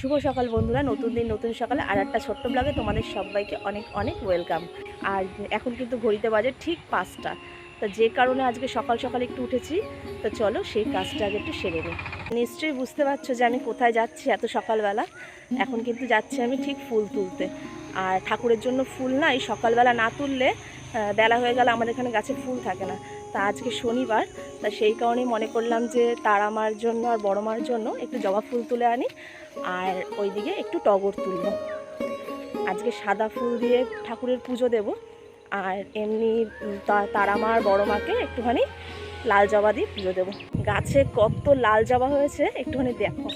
শুভ সকাল বন্ধুরা, নতুন দিন, নতুন সকালে আর একটা ছোট্ট ব্লগে তোমাদের সবাইকে অনেক অনেক ওয়েলকাম আর এখন কিন্তু ঘড়িতে বাজে ঠিক পাঁচটা। তা যে কারণে আজকে সকাল সকাল একটু উঠেছি, তো চলো সেই কাজটা আগে একটু সেরে নিই নিশ্চয়ই বুঝতে পারছ যে আমি কোথায় যাচ্ছি এত সকালবেলা। এখন কিন্তু যাচ্ছি আমি ঠিক ফুল তুলতে। আর ঠাকুরের জন্য ফুল না, এই সকালবেলা না তুললে বেলা হয়ে গেলে আমাদের এখানে গাছে ফুল থাকে না। তা আজকে শনিবার, তা সেই কারণেই মনে করলাম যে তারা মার জন্য আর বড় মার জন্য একটু জবা ফুল তুলে আনি। আর ওইদিকে একটু টগর তুলব। আজকে সাদা ফুল দিয়ে ঠাকুরের পুজো দেব। আর এমনি তারা মার বড় মাকে একটুখানি লাল জবা দিয়ে পুজো দেব। গাছে কত লাল জবা হয়েছে, একটুখানি দেখো।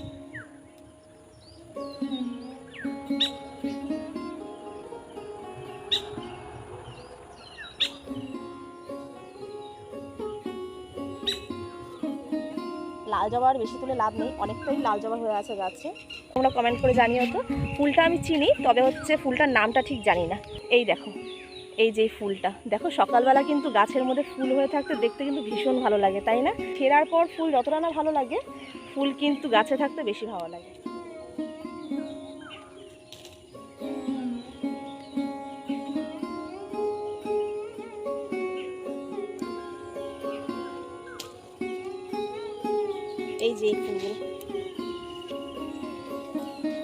লাল জবা আর বেশি তুলে লাভ নেই, অনেকটাই লাল জবা হয়ে আছে গাছে। তোমরা কমেন্ট করে জানিও তো, ফুলটা আমি চিনি, তবে হচ্ছে ফুলটার নামটা ঠিক জানি না। এই দেখো, এই যে ফুলটা। দেখো, সকালবেলা কিন্তু গাছের মধ্যে ফুল হয়ে থাকতে দেখতে কিন্তু ভীষণ ভালো লাগে, তাই না? ফেরার পর ফুল যতটা না ভালো লাগে, ফুল কিন্তু গাছে থাকতে বেশি ভালো লাগে। এই ফুলগুলো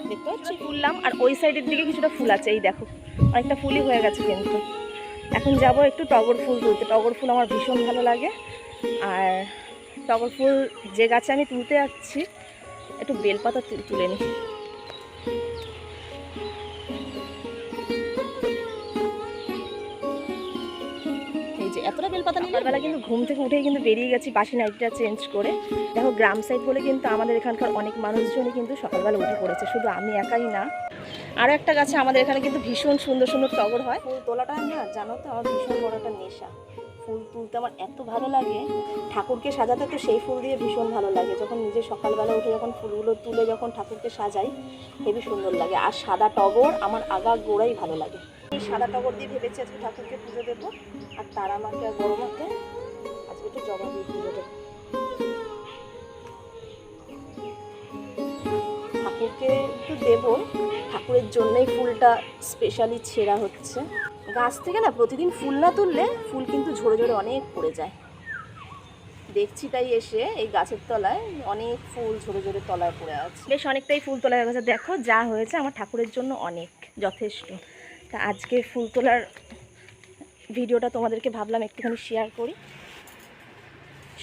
দেখতে পাচ্ছি তুললাম, আর ওই সাইডের দিকে কিছুটা ফুল আছে, এই দেখো। অনেকটা ফুলই হয়ে গেছে কিন্তু। এখন যাব একটু টগর ফুল তুলতে। টগর ফুল আমার ভীষণ ভালো লাগে। আর টগর ফুল যে গাছে আমি তুলতে যাচ্ছি, একটু বেলপাতা তুলে নিই। বেলপাতা বেলা কিন্তু ঘুম থেকে উঠেই কিন্তু বেরিয়ে গেছি বাসি নাইটটা চেঞ্জ করে। দেখো গ্রাম সাইড বলে কিন্তু আমাদের এখানকার অনেক মানুষজনই কিন্তু সকালবেলা উঠে পড়েছে। শুধু আমি একাই না। আরও একটা গাছে আমাদের এখানে কিন্তু ভীষণ সুন্দর সুন্দর টগর হয়। ফুল তোলাটা না জানো তো আমার ভীষণ বড় একটা নেশা। ফুল তুলতে আমার এত ভালো লাগে। ঠাকুরকে সাজাতে তো সেই ফুল দিয়ে ভীষণ ভালো লাগে। যখন নিজে সকালবেলা উঠে যখন ফুলগুলো তুলে যখন ঠাকুরকে সাজাই, হেবি সুন্দর লাগে। আর সাদা টগর আমার আগা গোড়াই ভালো লাগে। এই সাদা টগর দিয়ে ভেবেছি আজকে ঠাকুরকে পুজো দেবো। আর তারা মাকে আর বড় মাকে আজকে একটু জবা দিয়ে পুজো দেবো। ঠাকুরকে একটু দেবো। ঠাকুরের জন্যই ফুলটা স্পেশালি ছেঁড়া হচ্ছে। গাছ থেকে না প্রতিদিন ফুল না তুললে ফুল কিন্তু ঝরে ঝরে অনেক পড়ে যায়। দেখছি তাই এসে এই গাছের তলায় অনেক ফুল ঝরে ঝরে তলায় পড়ে আছে। বেশ অনেকটাই ফুল তোলা হয়ে গেছে। দেখো যা হয়েছে আমার ঠাকুরের জন্য অনেক, যথেষ্ট। তা আজকে ফুল তোলার ভিডিওটা তোমাদেরকে ভাবলাম একটুখানি শেয়ার করি।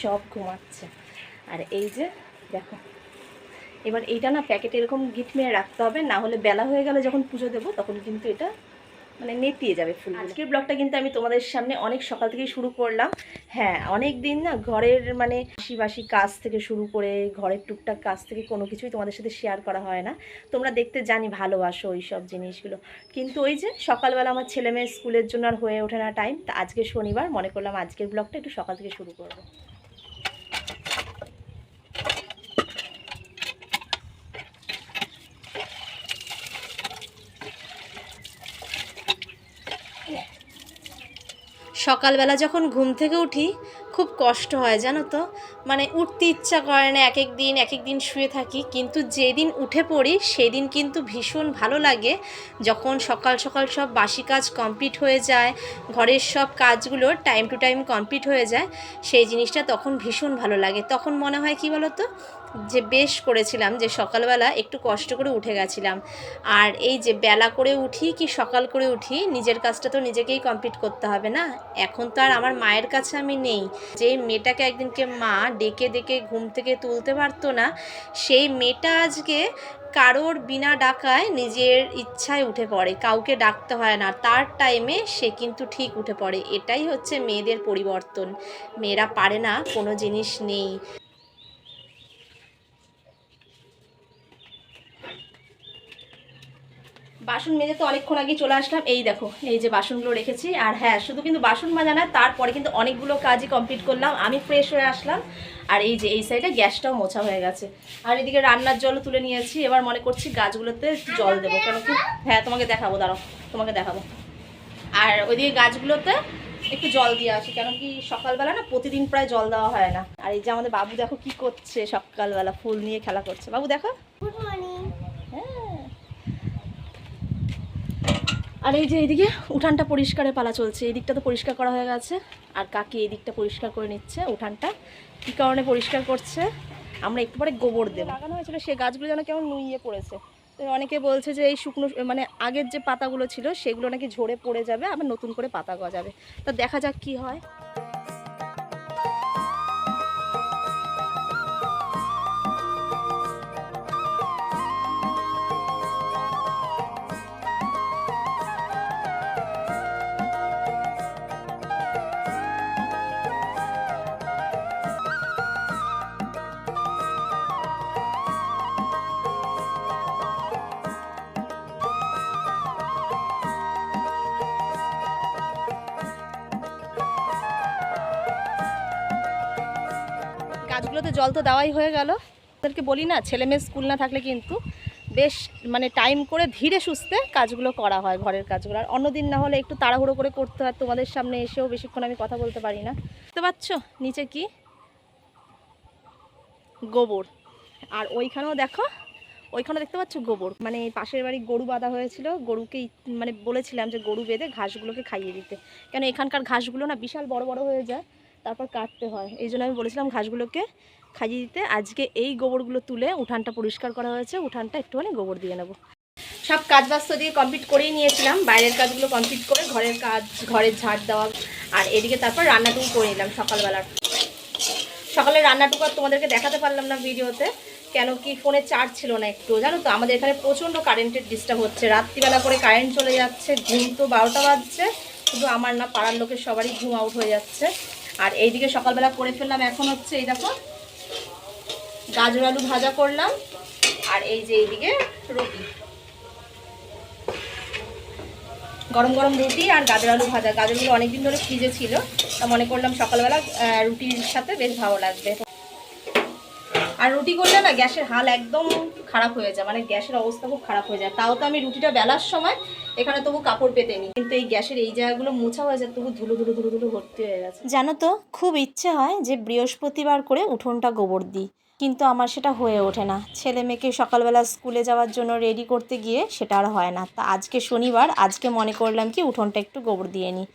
সব ঘুমাচ্ছে। আর এই যে, দেখো, এবার এইটা না প্যাকেটে এরকম গিট মেরে রাখতে হবে, না হলে বেলা হয়ে গেলে যখন পুজো দেবো তখন কিন্তু এটা মানে নেতিয়ে যাবে ফুল আজকের ব্লগটা কিন্তু আমি তোমাদের সামনে অনেক সকাল থেকেই শুরু করলাম। হ্যাঁ অনেক দিন না ঘরের মানে আশিবাসি কাজ থেকে শুরু করে ঘরের টুকটাক কাজ থেকে কোনো কিছুই তোমাদের সাথে শেয়ার করা হয় না। তোমরা দেখতে জানি ভালোবাসো ওই সব জিনিসগুলো। কিন্তু ওই যে সকালবেলা আমার ছেলে মেয়ের স্কুলের জন্য আর হয়ে ওঠে না টাইম তা আজকে শনিবার, মনে করলাম আজকের ব্লগটা একটু সকাল থেকে শুরু করব। সকালবেলা যখন ঘুম থেকে উঠি খুব কষ্ট হয় জানো তো? মানে উঠতে ইচ্ছা করে না এক এক দিন এক এক দিন শুয়ে থাকি। কিন্তু যেদিন উঠে পড়ি, সেদিন কিন্তু ভীষণ ভালো লাগে। যখন সকাল সকাল সব বাসি কাজ কমপ্লিট হয়ে যায়, ঘরের সব কাজগুলো টাইম টু টাইম কমপ্লিট হয়ে যায়, সেই জিনিসটা তখন ভীষণ ভালো লাগে। তখন মনে হয় কি বলো তো যে বেশ করেছিলাম, যে সকালবেলা একটু কষ্ট করে উঠে গেছিলাম। আর এই যে বেলা করে উঠি কি সকাল করে উঠি, নিজের কাজটা তো নিজেকেই কমপ্লিট করতে হবে না? এখন তো আর আমার মায়ের কাছে আমি নেই। যে মেয়েটাকে একদিনকে মা ডেকে ডেকে ঘুম থেকে তুলতে পারতো না। সেই মেয়েটা আজকে কারোর বিনা ডাকায় নিজের ইচ্ছায় উঠে পড়ে, কাউকে ডাকতে হয় না। তার টাইমে সে কিন্তু ঠিক উঠে পড়ে। এটাই হচ্ছে মেয়েদের পরিবর্তন। মেয়েরা পারে না, কোনো জিনিস নেই। বাসন মেজে তো অনেকক্ষণ আগে চলে আসলাম। এই দেখো, এই যে বাসনগুলো রেখেছি। আর হ্যাঁ শুধু কিন্তু বাসন মাজা না, তারপরে কিন্তু অনেকগুলো কাজই কমপ্লিট করলাম। আমি ফ্রেশ হয়ে আসলাম। আর এই যে এই সাইডে গ্যাসটাও মোছা হয়ে গেছে। আর এদিকে রান্নার জলও তুলে নিয়েছি। এবার মনে করছি গাছগুলোতে জল দেবো। কেন কি হ্যাঁ তোমাকে দেখাবো, দাঁড়াও, তোমাকে দেখাবো। আর ওইদিকে গাছগুলোতে একটু জল দিয়ে আসি। কেন কি সকালবেলা না প্রতিদিন প্রায় জল দেওয়া হয় না। আর এই যে আমাদের বাবু দেখো কি করছে সকালবেলা, ফুল নিয়ে খেলা করছে। বাবু দেখো। আর এই যে এইদিকে উঠানটা পরিষ্কারের পালা চলছে এই দিকটা তো পরিষ্কার করা হয়ে গেছে। আর কাকি এই দিকটা পরিষ্কার করে নিচ্ছে উঠানটা। কী কারণে পরিষ্কার করছে? আমরা একটু পরে গোবর দেবো। লাগানো হয়েছিল সে গাছগুলো যেন কেমন নুইয়ে পড়েছে। তো অনেকে বলছে যে এই শুকনো মানে আগের যে পাতাগুলো ছিল সেগুলো নাকি ঝরে পড়ে যাবে আবার নতুন করে পাতা গজাবে। তো দেখা যাক কি হয়। গাছগুলোতে জল তো দেওয়াই হয়ে গেল। ওদেরকে বলি না, ছেলে মেয়ে স্কুল না থাকলে কিন্তু বেশ মানে টাইম করে ধীরে সুস্থে কাজগুলো করা হয় ঘরের কাজগুলো। আর অন্যদিন না হলে একটু তাড়াহুড়ো করে করতে হয়, তোমাদের সামনে এসেও বেশিক্ষণ আমি কথা বলতে পারি না। বুঝতে পারছ নিচে কি? গোবর। আর ওইখানেও দেখো ওইখানে দেখতে পাচ্ছ গোবর। মানে পাশের বাড়ি গরু বাঁধা হয়েছিল গরুকে মানে বলেছিলাম যে গরু বেঁধে ঘাসগুলোকে খাইয়ে দিতে। কেন এখানকার ঘাসগুলো না বিশাল বড় বড় হয়ে যায়। তারপর কাটতে হয়। এই জন্য আমি বলেছিলাম ঘাসগুলোকে খাইয়ে দিতে। আজকে এই গোবরগুলো তুলে উঠানটা পরিষ্কার করা হয়েছে। উঠানটা একটুখানি গোবর দিয়ে নেব। সব কাজ বাস্ত দিয়ে কমপ্লিট করেই নিয়েছিলাম। বাইরের কাজগুলো কমপ্লিট করে ঘরের কাজ, ঘরের ঝাড় দেওয়া আর এদিকে তারপর রান্নাটুকু করে নিলাম সকালবেলার। সকালে রান্নাটুকু আর তোমাদেরকে দেখাতে পারলাম না ভিডিওতে, কেন কি ফোনে চার্জ ছিল না একটু। জানো তো, আমাদের এখানে প্রচণ্ড কারেন্টের ডিস্টার্ব হচ্ছে। রাত্রিবেলা করে কারেন্ট চলে যাচ্ছে, ঘুম তো বারোটা বাজছে, শুধু আমার না পাড়ার লোকের সবারই ঘুম আউট হয়ে যাচ্ছে। আর এইদিকে সকালবেলা করে ফেললাম, এখন হচ্ছে এই দেখো, গাজর আলু ভাজা করলাম, আর এই যে এইদিকে রুটি। গরম গরম রুটি আর গাজর আলু ভাজা। গাজরগুলো অনেকদিন ধরে ফ্রিজে ছিল, তা মনে করলাম সকালবেলা রুটির সাথে বেশ ভালো লাগবে। আর রুটি করলে না গ্যাসের হাল একদম খারাপ হয়ে যায় মানে গ্যাসের অবস্থা খুব খারাপ হয়ে যায়। তাও তো আমি রুটিটা বেলার সময় এখানে তবু কাপড় পেতে নিই কিন্তু এই গ্যাসের এই জায়গাগুলো মোছা হয়ে যায়, তবু ধুলো ধুলো ধুলো ধুলো ভর্তি হয়ে গেছে। জানো তো, খুব ইচ্ছে হয় যে বৃহস্পতিবার করে উঠোনটা গোবর দিই। কিন্তু আমার সেটা হয়ে ওঠে না। ছেলে মেয়েকে সকালবেলা স্কুলে যাওয়ার জন্য রেডি করতে গিয়ে সেটা আর হয় না। তা আজকে শনিবার, আজকে মনে করলাম কি উঠোনটা একটু গোবর দিয়ে নিই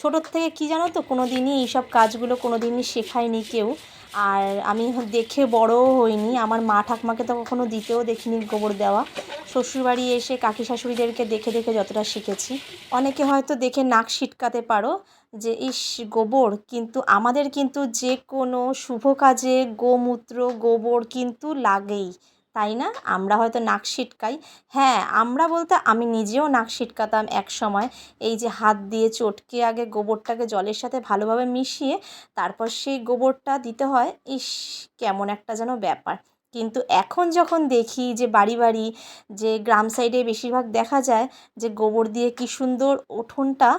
ছোটোর থেকে কি জানো তো কোনো দিনই এইসব কাজগুলো কোনো দিনই শেখায়নি কেউ। আর আমি দেখে বড়ও হইনি। আমার মা ঠাকমাকে তো কখনো দিতেও দেখিনি গোবর দেওয়া। শ্বশুরবাড়ি এসে কাকি শাশুড়িদেরকে দেখে দেখে যতটা শিখেছি। অনেকে হয়তো দেখে নাক ছিটকাতে পারো যে, ইস, গোবর। কিন্তু আমাদের কিন্তু যে কোনো শুভ কাজে গোমূত্র গোবর কিন্তু লাগেই। তাই না? আমরা হয়তো নাক ছিটকাই। হ্যাঁ আমরা বলতে আমি নিজেও নাক ছিটকাতাম এক সময়। এই যে হাত দিয়ে চটকে আগে গোবরটাকে জলের সাথে ভালোভাবে মিশিয়ে তারপর সেই গোবরটা দিতে হয়। ইস, কেমন একটা যেন ব্যাপার। কিন্তু এখন যখন দেখি যে বাড়ি বাড়ি যে গ্রাম সাইডে বেশিরভাগ দেখা যায় যে গোবর দিয়ে কি সুন্দর উঠোনটা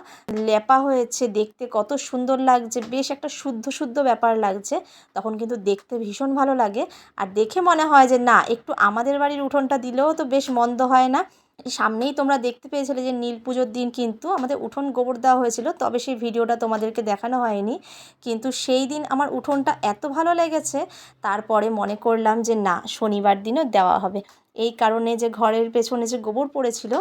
লেপা হয়েছে, দেখতে কত সুন্দর লাগছে, বেশ একটা শুদ্ধ শুদ্ধ ব্যাপার লাগছে, তখন কিন্তু দেখতে ভীষণ ভালো লাগে। আর দেখে মনে হয় যে না, একটু আমাদের বাড়ির উঠোনটা দিলেও তো বেশ মন্দ হয় না। সামনেই তোমরা দেখতে পেয়েছিলে যে নীল পুজোর দিন কিন্তু আমাদের উঠোন গোবর দেওয়া হয়েছিল, তবে সেই ভিডিওটা তোমাদেরকে দেখানো হয়নি। কিন্তু সেই দিন আমার উঠোনটা এত ভালো লেগেছে, তারপরে মনে করলাম যে না, শনিবার দিনও দেওয়া হবে। এই কারণে যে ঘরের পেছনে যে গোবর পড়েছিল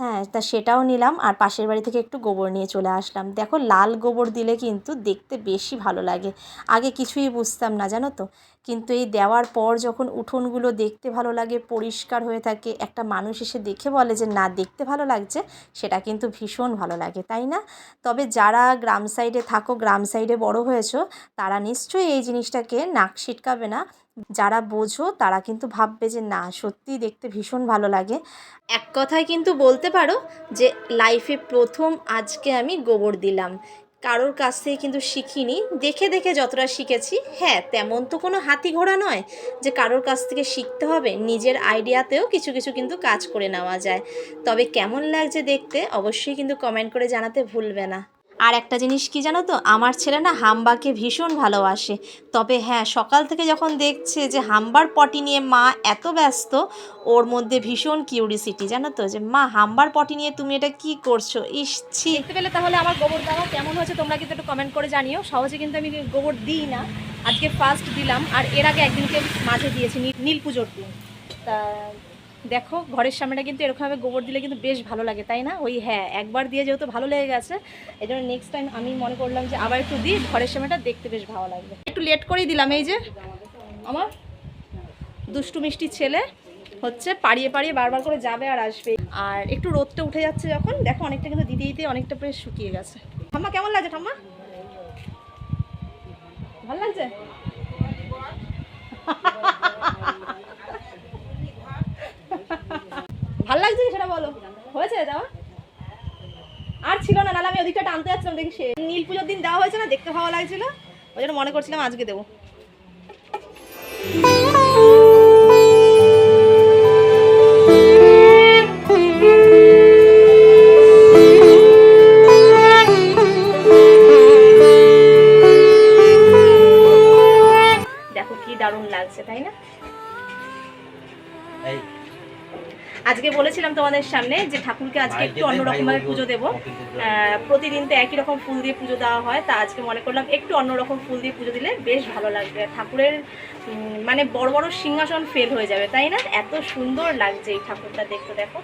হ্যাঁ তা সেটাও নিলাম আর পাশের বাড়ি থেকে একটু গোবর নিয়ে চলে আসলাম। দেখো, লাল গোবর দিলে কিন্তু দেখতে বেশি ভালো লাগে। আগে কিছুই বুঝতাম না, জানো তো? কিন্তু এই দেওয়ার পর যখন উঠোনগুলো দেখতে ভালো লাগে, পরিষ্কার হয়ে থাকে, একটা মানুষ এসে দেখে বলে যে, না, দেখতে ভালো লাগছে, সেটা কিন্তু ভীষণ ভালো লাগে, তাই না? তবে যারা গ্রাম সাইডে থাকো, গ্রাম সাইডে বড় হয়েছো, তারা নিশ্চয়ই এই জিনিসটাকে নাক ছিটকাবে না। যারা বোঝো, তারা কিন্তু ভাববে যে না, সত্যিই দেখতে ভীষণ ভালো লাগে। এক কথায় কিন্তু বলতে পারো যে লাইফে প্রথম আজকে আমি গোবর দিলাম। কারোর কাছ থেকে কিন্তু শিখিনি। দেখে দেখে যতটা শিখেছি হ্যাঁ তেমন তো কোনো হাতি ঘোড়া নয় যে কারোর কাছ থেকে শিখতে হবে। নিজের আইডিয়াতেও কিছু কিছু কিন্তু কাজ করে নেওয়া যায়। তবে কেমন লাগছে দেখতে অবশ্যই কিন্তু কমেন্ট করে জানাতে ভুলবে না। আর একটা জিনিস কি জানো তো? আমার ছেলে না হাম্বাকে ভীষণ ভালোবাসে। তবে হ্যাঁ সকাল থেকে যখন দেখছে যে হাম্বার পটি নিয়ে মা এত ব্যস্ত, ওর মধ্যে ভীষণ কিউরিসিটি জানো তো? যে মা, হাম্বার পটি নিয়ে তুমি এটা কি করছ? ইস, ছি। দেখতে পেলে তাহলে আমার গোবর দেওয়া কেমন হয়েছে তোমরা কিন্তু একটু কমেন্ট করে জানিও। সহজে কিন্তু আমি গোবর দিই না। আজকে ফার্স্ট দিলাম। আর এর আগে একদিনকে মাঝে দিয়েছি নীল- নীল পুজোর দিন। তা দেখো, ঘরের সামনেটা কিন্তু এরকমভাবে গোবর দিলে কিন্তু বেশ ভালো লাগে, তাই না? ওই হ্যাঁ একবার দিয়ে যেহেতু ভালো লেগে গেছে এই জন্য নেক্সট টাইম আমি মনে করলাম যে আবার একটু দিই, ঘরের সামনেটা দেখতে বেশ ভালো লাগবে। একটু লেট করেই দিলাম, এই যে আমার দুষ্টু মিষ্টি ছেলে হচ্ছে পাড়িয়ে পাড়িয়ে বারবার করে যাবে আর আসবে। আর একটু রোদটা উঠে যাচ্ছে যখন, দেখো অনেকটা কিন্তু দিতে দিতে অনেকটা বেশ শুকিয়ে গেছে। ঠাম্মা, কেমন লাগছে ঠাম্মা? ভালো লাগছে? ভালো লাগছে কি সেটা বলো? হয়েছে দেওয়া আর ছিল না, নাহলে আমি ওদিকটা টানতে যাচ্ছিলাম, দেখি সে নীল পুজোর দিন দেওয়া হয়েছে না, দেখতে ভালো লাগছিল। ওই জন্য মনে করছিলাম আজকে দেবো। তোমাদের সামনে যে ঠাকুরকে আজকে একটু অন্যরকমভাবে পুজো দেবো। প্রতিদিন তো একই রকম ফুল দিয়ে পুজো দেওয়া হয় তা আজকে মনে করলাম একটু অন্যরকম ফুল দিয়ে পুজো দিলে বেশ ভালো লাগবে। আর ঠাকুরের মানে বড় বড় সিংহাসন ফেল হয়ে যাবে তাই না? এত সুন্দর লাগছে এই ঠাকুরটা দেখতে দেখো।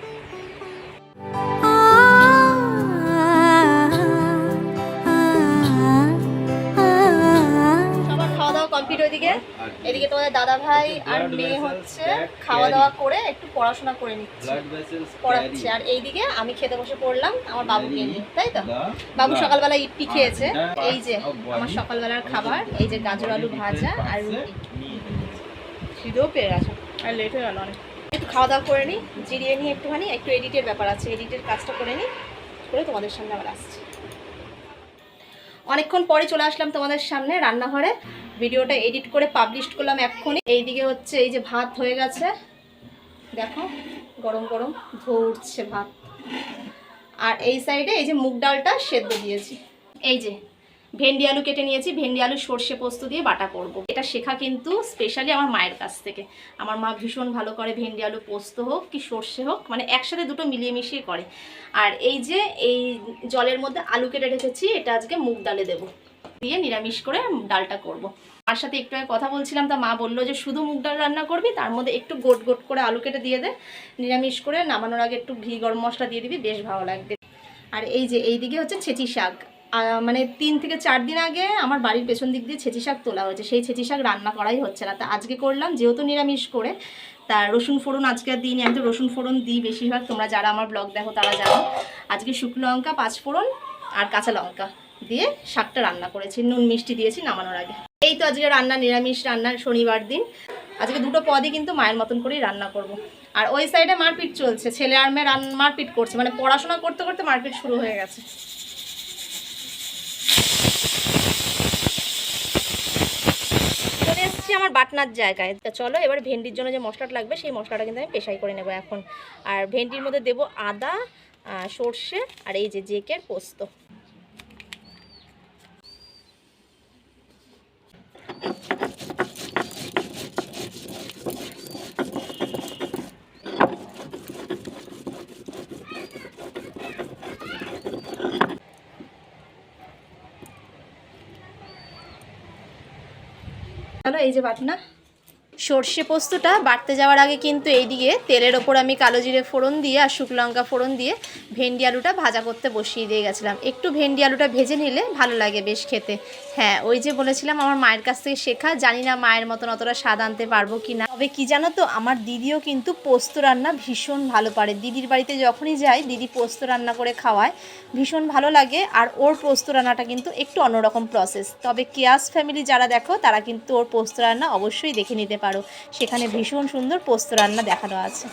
দাওয়া ওইদিকে এদিকে তোমাদের দাদা ভাই আর মেয়ে হচ্ছে খাওয়া দাওয়া করে একটু পড়াশোনা করে নিচ্ছে। পড়াচ্ছে। আর এইদিকে আমি খেতে বসে পড়লাম আমার বাবুকে নিয়ে তাই তো? বাবু সকালবেলা ইপি খেয়েছে। এই যে আমার সকালবেলার খাবার এই যে গাজর আলু ভাজা আর রুটি। খিদেও পেয়ে গেছে। আর লেট হয়ে গেল অনেক। একটু খাওয়া দাওয়া করে নিই জিরিয়ে নিই একটুখানি। একটু এডিটের ব্যাপার আছে এডিটের কাজটা করে নিই করে তোমাদের সামনে আবার আসছি। অনেকক্ষণ পরে চলে আসলাম তোমাদের সামনে রান্নাঘরে। ভিডিওটা এডিট করে পাবলিশ করলাম এক্ষুনি। এইদিকে হচ্ছে এই যে ভাত হয়ে গেছে। দেখো, গরম গরম ধো উঠছে ভাত। আর এই সাইডে এই যে মুগ ডালটা সেদ্ধ দিয়েছি। এই যে ভেন্ডি আলু কেটে নিয়েছি, ভেন্ডি আলু সর্ষে পোস্ত দিয়ে বাটা করব। এটা শেখা কিন্তু স্পেশালি আমার মায়ের কাছ থেকে। আমার মা ভীষণ ভালো করে ভেন্ডি আলু পোস্ত হোক কি সর্ষে হোক মানে একসাথে দুটো মিলিয়ে মিশিয়ে করে। আর এই যে, এই জলের মধ্যে আলু কেটে রেখেছি, এটা আজকে মুগ ডালে দেবো। দিয়ে নিরামিষ করে ডালটা করব। মার সাথে একটু আগে কথা বলছিলাম, তা মা বলল যে শুধু মুগ ডাল রান্না করবি, তার মধ্যে একটু গোট গোট করে আলু কেটে দিয়ে দে। নিরামিষ করে নামানোর আগে একটু ঘি, গরম মশলা দিয়ে দিবি, বেশ ভালো লাগবে। আর এই যে এই দিকে হচ্ছে ছেঁচি শাক। মানে তিন থেকে চার দিন আগে আমার বাড়ির পেছন দিক দিয়ে ছেঁচি শাক তোলা হয়েছে। সেই ছেঁচি শাক রান্না করাই হচ্ছে না। তা আজকে করলাম, যেহেতু নিরামিষ করে, তা রসুন ফোড়ন আজকে আর দিইনি। আমি তো রসুন ফোড়ন দিই বেশিরভাগ। তোমরা যারা আমার ব্লগ দেখো তারা জানো। আজকে শুকনো লঙ্কা, পাঁচ ফোড়ন আর কাঁচা লঙ্কা দিয়ে শাকটা রান্না করেছি। নুন মিষ্টি দিয়েছি নামানোর আগে। এই তো আজকে রান্না, নিরামিষ রান্নার শনিবার দিন। আজকে দুটো পদই কিন্তু মায়ের মতন করেই রান্না করব। আর ওই সাইডে মারপিট চলছে। ছেলে আর মেয়ে রান, মারপিট করছে। মানে পড়াশোনা করতে করতে মারপিট শুরু হয়ে গেছে চলে এসেছি আমার বাটনার জায়গায়। চলো, এবার ভেন্ডির জন্য যে মশলাটা লাগবে, সেই মশলাটা কিন্তু আমি পেশাই করে নেব এখন। আর ভেন্ডির মধ্যে দেব আদা সর্ষে আর এই যে জেকের পোস্ত। চলো, এই যে বাটনা। সর্ষে পোস্তটা বাড়তে যাওয়ার আগে কিন্তু এইদিকে তেলের ওপর আমি কালো জিরে ফোড়ন দিয়ে আর শুকনো লঙ্কা ফোড়ন দিয়ে ভেন্ডি আলুটা ভাজা করতে বসিয়ে দিয়ে গেছিলাম। একটু ভেন্ডি আলুটা ভেজে নিলে ভালো লাগে বেশ খেতে। হ্যাঁ ওই যে বলেছিলাম আমার মায়ের কাছ থেকে শেখা, জানি না মায়ের মতন অতটা স্বাদ আনতে পারব কি না। তবে কি জানো তো, আমার দিদিও কিন্তু পোস্ত রান্না ভীষণ ভালো পারে। দিদির বাড়িতে যখনই যাই, দিদি পোস্ত রান্না করে খাওয়ায়, ভীষণ ভালো লাগে। আর ওর পোস্ত রান্নাটা কিন্তু একটু অন্যরকম প্রসেস তবে কেয়াস ফ্যামিলি যারা দেখো, তারা কিন্তু ওর পোস্ত রান্না অবশ্যই দেখে নিতে পারো। সেখানে ভীষণ সুন্দর পোস্ত রান্না দেখানো আছে।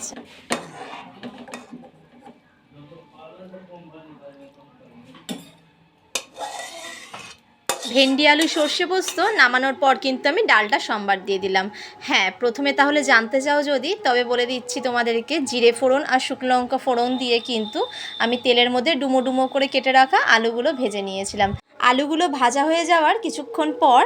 ভেন্ডি, আলু, সর্ষে পোস্ত নামানোর পর কিন্তু আমি ডালটা সম্বার দিয়ে দিলাম। হ্যাঁ প্রথমে তাহলে জানতে চাও যদি, তবে বলে দিচ্ছি তোমাদেরকে, জিরে ফোড়ন আর শুকনো লঙ্কা ফোড়ন দিয়ে কিন্তু আমি তেলের মধ্যে ডুমো ডুমো করে কেটে রাখা আলুগুলো ভেজে নিয়েছিলাম। আলুগুলো ভাজা হয়ে যাওয়ার কিছুক্ষণ পর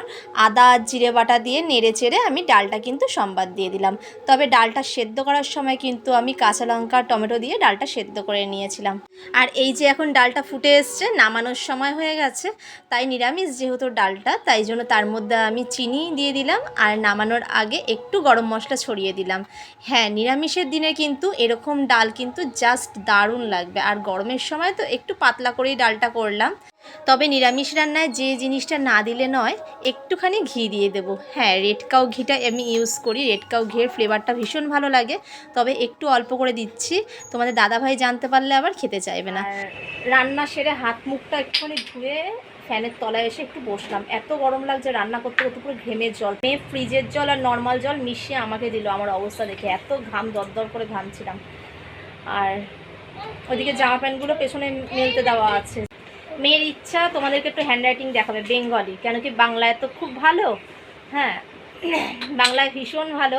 আদা, জিরে বাটা দিয়ে নেড়ে চেড়ে আমি ডালটা কিন্তু সম্বাদ দিয়ে দিলাম। তবে ডালটা সেদ্ধ করার সময় কিন্তু আমি কাঁচা লঙ্কা, টমেটো দিয়ে ডালটা সেদ্ধ করে নিয়েছিলাম। আর এই যে এখন ডালটা ফুটে এসছে, নামানোর সময় হয়ে গেছে, তাই নিরামিষ যেহেতু ডালটা, তাই জন্য তার মধ্যে আমি চিনি দিয়ে দিলাম আর নামানোর আগে একটু গরম মশলা ছড়িয়ে দিলাম। হ্যাঁ নিরামিষের দিনে কিন্তু এরকম ডাল কিন্তু জাস্ট দারুণ লাগবে। আর গরমের সময় তো একটু পাতলা করেই ডালটা করলাম। তবে নিরামিষ রান্নায় যে জিনিসটা না দিলে নয়, একটুখানি ঘি দিয়ে দেবো। হ্যাঁ রেড কাউ ঘিটা আমি ইউজ করি। রেড কাউ ঘিয়ের ফ্লেভারটা ভীষণ ভালো লাগে। তবে একটু অল্প করে দিচ্ছি। তোমাদের দাদাভাই জানতে পারলে আবার খেতে চাইবে না। রান্না সেরে হাত মুখটা একটুখানি ধুয়ে ফ্যানের তলায় এসে একটু বসলাম। এত গরম লাগছে রান্না করতে করতে পুরো ঘেমের জল। মেয়ে ফ্রিজের জল আর নর্মাল জল মিশিয়ে আমাকে দিল আমার অবস্থা দেখে। এত ঘাম, দরদর করে ঘামছিলাম। আর ওইদিকে জামা প্যান্টগুলো পেছনে মেলতে দেওয়া আছে। মেয়ের ইচ্ছা তোমাদেরকে একটু হ্যান্ড রাইটিং দেখাবে বেঙ্গলি কেন কি বাংলায় তো খুব ভালো হ্যাঁ? বাংলায় ভীষণ ভালো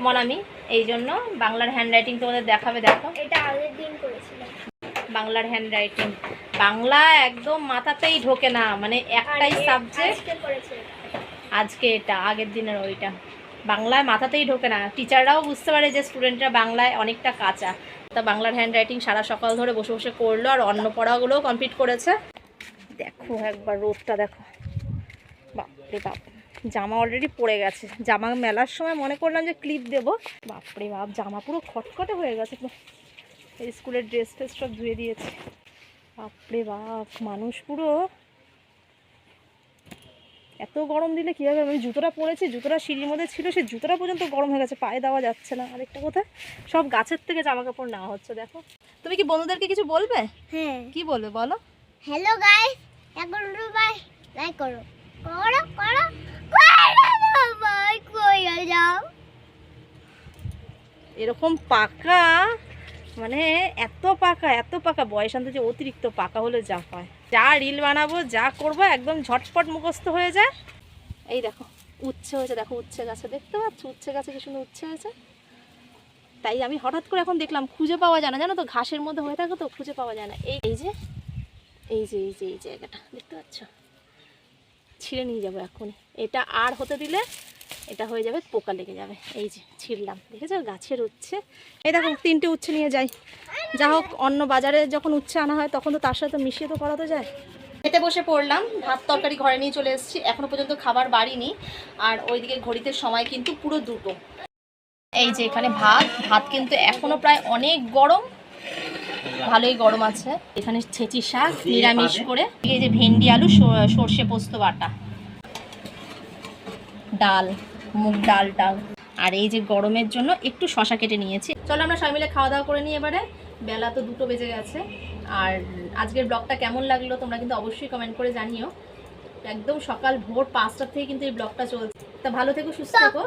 মনামি এই জন্য বাংলার হ্যান্ড রাইটিং তোমাদের দেখাবে দেখো। এটা আগের দিন করেছিলাম। বাংলার হ্যান্ড রাইটিং বাংলা একদম মাথাতেই ঢোকে না মানে একটাই সাবজেক্ট আজকে এটা আগের দিনের ওইটা। বাংলায় মাথাতেই ঢোকে না। টিচাররাও বুঝতে পারে যে স্টুডেন্টরা বাংলায় অনেকটা কাঁচা। তা বাংলার হ্যান্ড রাইটিং সারা সকাল ধরে বসে বসে করল আর অন্য পড়াগুলোও কমপ্লিট করেছে। দেখো একবার রোদটা, দেখো। বাপরে বাপ, জামা অলরেডি পড়ে গেছে। জামা মেলার সময় মনে করলাম যে ক্লিপ দেবো। বাপরে বাপ, জামা পুরো খটখটে হয়ে গেছে। স্কুলের ড্রেস ফ্রেস সব ধুয়ে দিয়েছে। বাপরে বাপ, মানুষ পুরো এত গরম দিলে কী হবে? আমি জুতোটা পরেছি জুতোটা সিঁড়ির মধ্যে ছিল সে জুতোটা পর্যন্ত গরম হয়ে গেছে পায়ে দেওয়া যাচ্ছে না। আরেকটা কোথায় সব গাছের থেকে জামা কাপড় নেওয়া হচ্ছে দেখো। তুমি কি বন্ধুদেরকে কিছু বলবে? হ্যাঁ। কি বলবে বলো? হ্যালো গাইস এখন বাই লাইক করো। করো করো বাই কই যাও। এরকম পাকা মানে এত পাকা এত পাকা বয়সান্ত যে অতিরিক্ত পাকা হলে যা হয়। যা রিল বানাবো, যা করব, একদম ঝটপট মুখস্থ হয়ে যায়। এই দেখো, উচ্ছে হয়েছে, দেখো উচ্ছে গাছে, দেখতে পাচ্ছ? উচ্ছে গাছে কি সুন্দর উচ্ছে হয়েছে? তাই আমি হঠাৎ করে এখন দেখলাম, খুঁজে পাওয়া যায় না। জানো তো, ঘাসের মধ্যে হয়ে থাকে তো, খুঁজে পাওয়া যায় না। এই এই যে এই যে এই যে, এই জায়গাটা, দেখতে পাচ্ছ? ছিঁড়ে নিয়ে যাব এখন এটা আর হতে দিলে এটা হয়ে যাবে পোকা লেগে যাবে। এই যে ছিঁড়লাম দেখেছ? গাছের উচ্ছে। এই দেখো তিনটে উচ্ছে নিয়ে যাই। যা হোক অন্য বাজারে যখন উচ্ছে আনা হয় তখন তো তার সাথে মিশিয়ে তো করা তো যায়। খেতে বসে পড়লাম ভাত তরকারি ঘরে নিয়ে চলে এসেছি। এখনও পর্যন্ত খাবার বাড়িনি। আর ওইদিকে ঘড়িতে সময় কিন্তু পুরো দুটো। এই যে এখানে ভাত ভাত কিন্তু এখনও প্রায় অনেক গরম। ভালোই গরম আছে। এখানে ছেঁচি শাক নিরামিষ করে। এই যে ভেন্ডি আলু স- সর্ষে পোস্ত বাটা। ডাল। মুগ ডাল ডাল আর এই যে গরমের জন্য একটু শশা কেটে নিয়েছি। চলো আমরা সবাই মিলে খাওয়া দাওয়া করে নিই এবারে। বেলা তো দুটো বেজে গেছে। আর আজকের ব্লগটা কেমন লাগল তোমরা কিন্তু অবশ্যই কমেন্ট করে জানিও। একদম সকাল ভোর পাঁচটার থেকে কিন্তু এই ব্লগটা চলছে। তা ভালো থেকো, সুস্থ থেকো।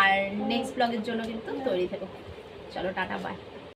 আর নেক্সট ব্লগের জন্য কিন্তু তৈরি থেকো। চলো, টাটা বাই